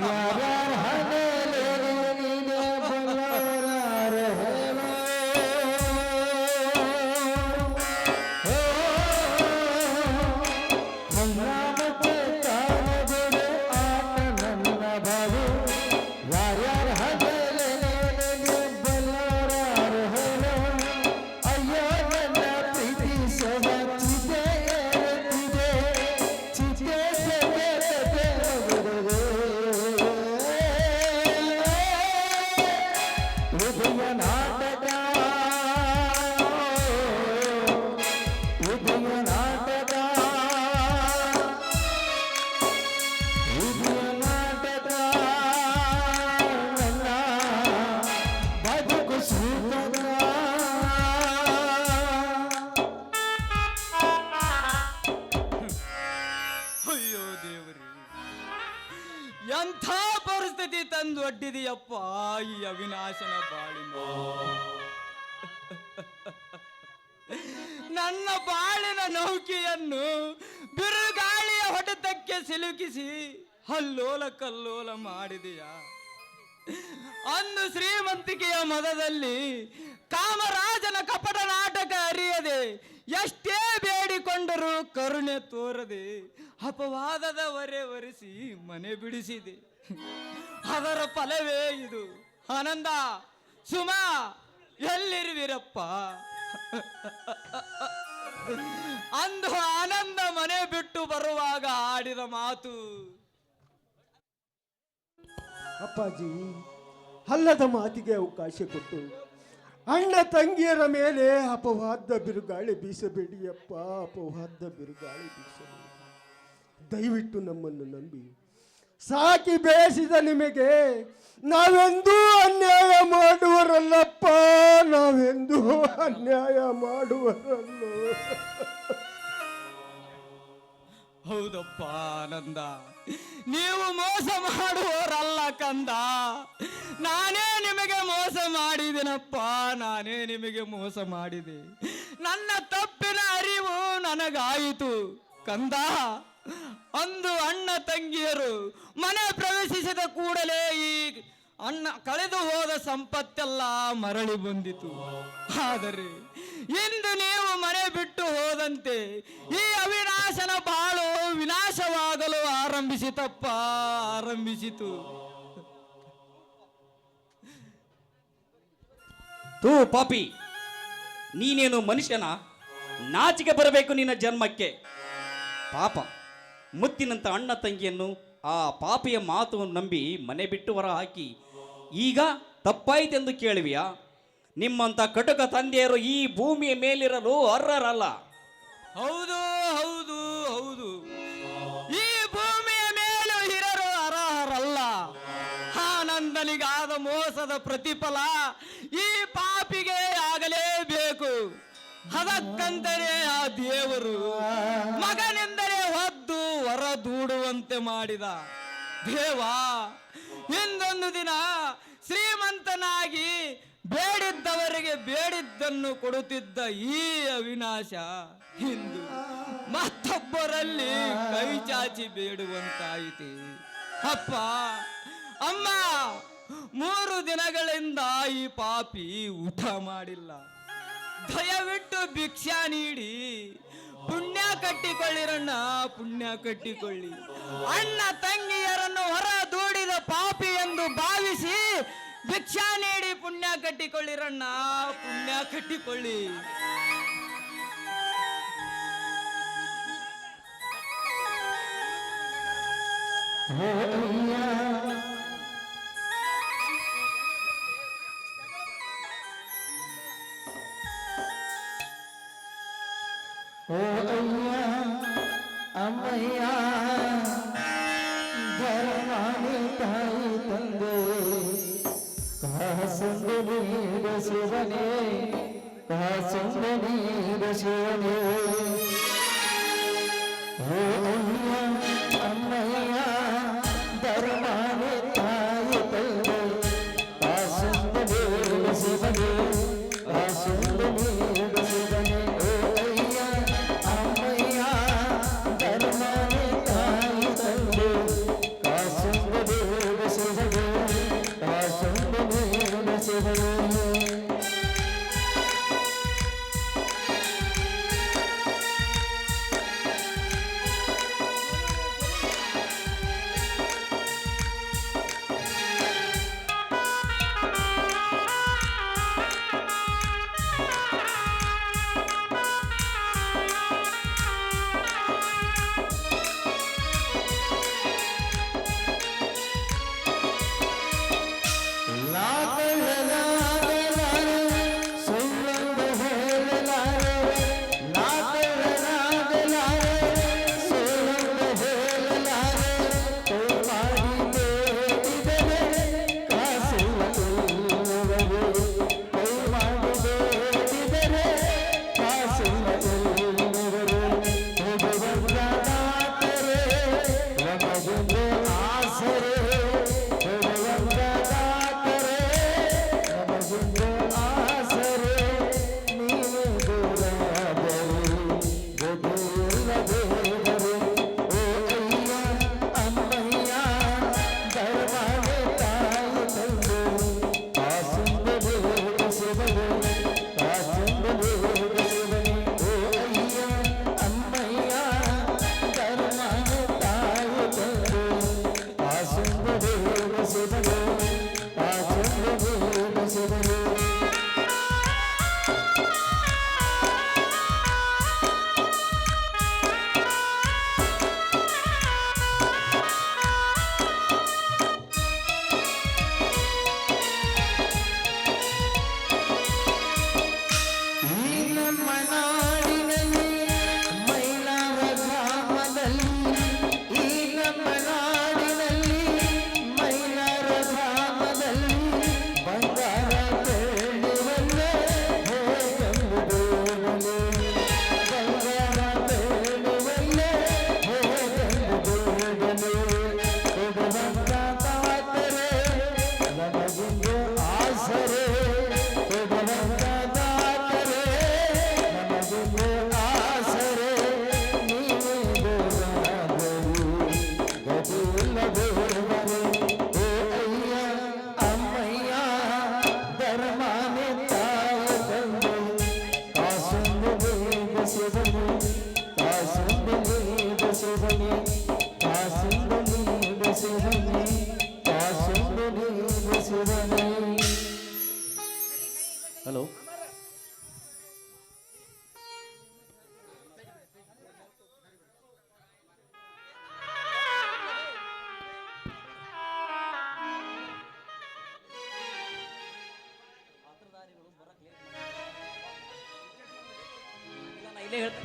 Yeah. ಎಂಥ ಪರಿಸ್ಥಿತಿ ತಂದು ಒಡ್ಡಿದೆಯಪ್ಪ ಈ ಅವಿನಾಶನ ಬಾಳಿನ. ನನ್ನ ಬಾಳಿನ ನೌಕೆಯನ್ನು ಬಿರುಗಾಳಿಯ ಹೊಡೆತಕ್ಕೆ ಸಿಲುಕಿಸಿ, ಹಲ್ಲೋಲ ಕಲ್ಲೋಲ ಮಾಡಿದೆಯಾ? ಅಂದು ಶ್ರೀಮಂತಿಕೆಯ ಮದದಲ್ಲಿ ಕಾಮರಾಜನ ಕಪಟ ನಾಟಕ ಅರಿಯದೆ ಎಷ್ಟೇ ಬೇಡಿಕೊಂಡರೂ ಕರುಣೆ ತೋರದೆ ಅಪವಾದದ ಹೊರೆ ಒರೆಸಿ ಮನೆ ಬಿಡಿಸಿದೆ. ಅದರ ಫಲವೇ ಇದು. ಆನಂದ, ಸುಮಾ, ಎಲ್ಲಿರುವಿರಪ್ಪ? ಅಂದು ಆನಂದ ಮನೆ ಬಿಟ್ಟು ಬರುವಾಗ ಆಡಿದ ಮಾತು. ಅಪ್ಪಾಜಿ, ಹಲ್ಲದ ಮಾತಿಗೆ ಅವಕಾಶ ಕೊಟ್ಟು, ಅಣ್ಣ ತಂಗಿಯರ ಮೇಲೆ ಅಪವಾದ ಬಿರುಗಾಳಿ ಬೀಸಬೇಡಿ ಅಪ್ಪ, ಅಪವಾದ ಬಿರುಗಾಳಿ ಬೀಸಬೇಡಿ. ದಯವಿಟ್ಟು ನಮ್ಮನ್ನು ನಂಬಿ, ಸಾಕಿ ಬೇಯಿಸಿದ ನಿಮಗೆ, ನಾವೆಂದೂ ಅನ್ಯಾಯ ಮಾಡುವರಲ್ಲಪ್ಪ, ನಾವೆಂದೂ ಅನ್ಯಾಯ ಮಾಡುವರಲ್ಲ ಹೌದಪ್ಪ ಆನಂದ. ನೀವು ಮೋಸ ಮಾಡುವವರಲ್ಲ ಕಂದ. ನಾನೇ ನಿಮಗೆ ಮೋಸ ಮಾಡಿದಿನಪ್ಪ ನಾನೇ ನಿಮಗೆ ಮೋಸ ಮಾಡಿದೆ. ನನ್ನ ತಪ್ಪಿನ ಅರಿವು ನನಗಾಯಿತು. ಕಂದ, ಅಂದು ಅಣ್ಣ ತಂಗಿಯರು ಮನೆ ಪ್ರವೇಶಿಸಿದ ಕೂಡಲೇ ಈ ಅಣ್ಣ ಕಳೆದು ಹೋದ ಸಂಪತ್ತೆಲ್ಲ ಮರಳಿ ಬಂದಿತು. ಆದರೆ ಇಂದು ನೀವು ಮನೆ ಬಿಟ್ಟು ಹೋದಂತೆ ಈ ಅವಿನಾಶನ ಬಾಳು ವಿನಾಶವಾಗಲು ಆರಂಭಿಸಿತಪ್ಪ ಆರಂಭಿಸಿತು. ತೂ ಪಾಪಿ, ನೀನೇನು ಮನುಷ್ಯನ? ನಾಚಿಕೆ ಬರಬೇಕು ನಿನ್ನ ಜನ್ಮಕ್ಕೆ. ಪಾಪ, ಮುತ್ತಿನಂತ ಅಣ್ಣ ತಂಗಿಯನ್ನು ಆ ಪಾಪಿಯ ಮಾತು ನಂಬಿ ಮನೆ ಬಿಟ್ಟು ಹೊರ ಹಾಕಿ ಈಗ ತಪ್ಪಾಯ್ತೆಂದು ಕೇಳುವಿಯಾ? ನಿಮ್ಮಂಥ ಕಟುಕ ತಂದೆಯರು ಈ ಭೂಮಿಯ ಮೇಲಿರಲು ಅರ್ಹರಲ್ಲ. ಹೌದು ಹೌದು ಹೌದು. ಈ ಭೂಮಿಯ ಮೇಲೂ ಇರರು ಅರ್ಹರಲ್ಲ. ಆನಂದನಿಗಾದ ಮೋಸದ ಪ್ರತಿಫಲ ಈ ಪಾಪಿಗೆ ಆಗಲೇಬೇಕು. ಅದಕ್ಕಂತಲೇ ಆ ದೇವರು ಮಗನೆಂದರೆ ಹೊದ್ದು ಹೊರದೂಡುವಂತೆ ಮಾಡಿದ. ದೇವ ಇಂದೊಂದು ದಿನ ಶ್ರೀಮಂತನಾಗಿ ಬೇಡಿದ್ದವರಿಗೆ ಬೇಡಿದ್ದನ್ನು ಕೊಡುತ್ತಿದ್ದ ಈ ಅವಿನಾಶ ಹಿಂದು. ಮತ್ತೊಬ್ಬರಲ್ಲಿ ಕೈ ಚಾಚಿ ಬೇಡುವಂತಾಯಿತು. ಅಪ್ಪ, ಅಮ್ಮ, ಮೂರು ದಿನಗಳಿಂದ ಈ ಪಾಪಿ ಊಟ ಮಾಡಿಲ್ಲ. ದಯವಿಟ್ಟು ಭಿಕ್ಷಾ ನೀಡಿ ಪುಣ್ಯ ಕಟ್ಟಿಕೊಳ್ಳಿರಣ್ಣ ಪುಣ್ಯ ಕಟ್ಟಿಕೊಳ್ಳಿ. ಅಣ್ಣ ತಂಗಿಯರನ್ನು ಹೊರ ದೂಡಿದ ಪಾಪಿ ಎಂದು ಭಾವಿಸಿ ಭಿಕ್ಷಾ ನೀಡಿ ಪುಣ್ಯ ಕಟ್ಟಿಕೊಳ್ಳಿರಣ್ಣ ಪುಣ್ಯ ಕಟ್ಟಿಕೊಳ್ಳಿ. Oh, ಅಯ್ಯ. ओ अया अमया धर्मानी ताई तंदे, कहा सुंदरी रसवने कहा सुंदरी रसवने ओ अया अमया धर्मा Hello. ಮೊದಲೇ ಹೇಳ್ತೇನೆ